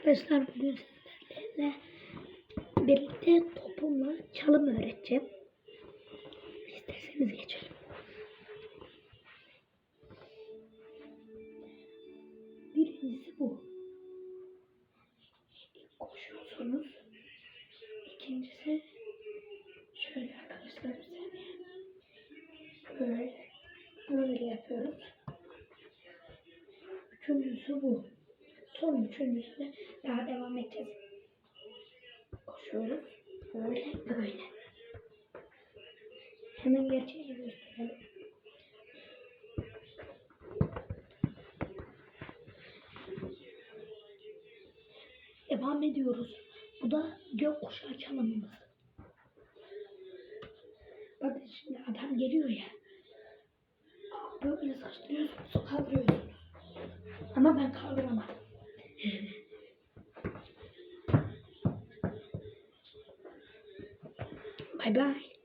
Arkadaşlar bugün sizlerle birlikte topumla çalım öğreteceğim. İsterseniz geçelim. Birincisi bu. Koşuyorsunuz. İkincisi şöyle arkadaşlar bir saniye. Böyle, böyle yapıyoruz. Üçüncüsü bu. Son üçüncüsü daha devam edeceğiz. Koşuyoruz. Böyle böyle. Hemen gerçeği gösterelim. Devam ediyoruz. Bu da gökkuşağı çalımımız. Bakın şimdi adam geliyor ya. Böyle saçlıyorsunuz, kaldırıyorsunuz. Ama ben kaldıramadım. Bye bye.